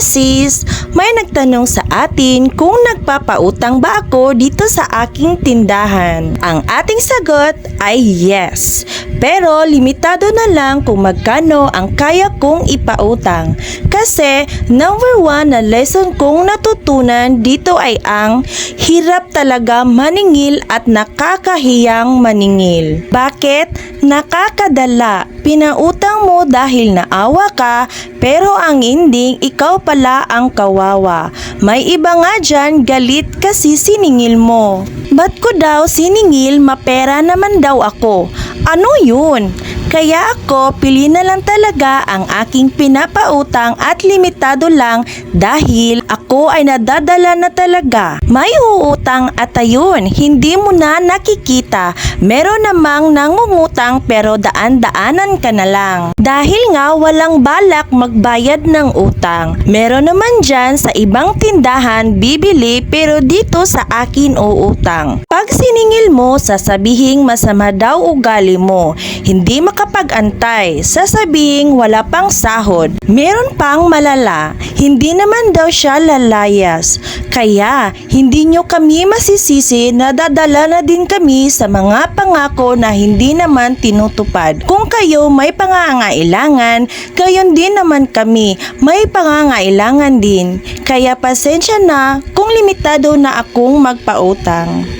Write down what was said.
sis, may nagtanong sa atin kung nagpapautang ba ako dito sa aking tindahan. Ang ating sagot ay yes. Pero limitado na lang kung magkano ang kaya kong ipautang. Kasi number one na lesson kong natutunan dito ay ang hirap talaga maningil at nakakahiyang maningil. Bakit? Nakakadala. Pinautang mo dahil naawa ka pero ang ending ikaw pala ang kawawa. May iba nga dyan galit kasi siningil mo. Ba't ko daw siningil mapera naman daw ako? Ano yun? Kaya ako pili na lang talaga ang aking pinapautang at limitado lang dahil ako ay nadadala na talaga. May uutang at ayun, hindi mo na nakikita. Meron namang nangungutang pero daan-daanan ka na lang. Dahil nga walang balak magbayad ng utang. Meron naman dyan sa ibang tindahan bibili pero dito sa akin uutang. Pag siningil mo, sasabihing masama daw ugali mo. Hindi makapag-antay. Sasabihing wala pang sahod. Meron pang malala. Hindi naman daw siya lalayas. Kaya, hindi nyo kami masisisi na dadala na din kami sa mga pangako na hindi naman tinutupad. Kung kayo may pangangailangan, gayon din naman kami. May pangangailangan din. Kaya pasensya na kung limitado na akong magpautang.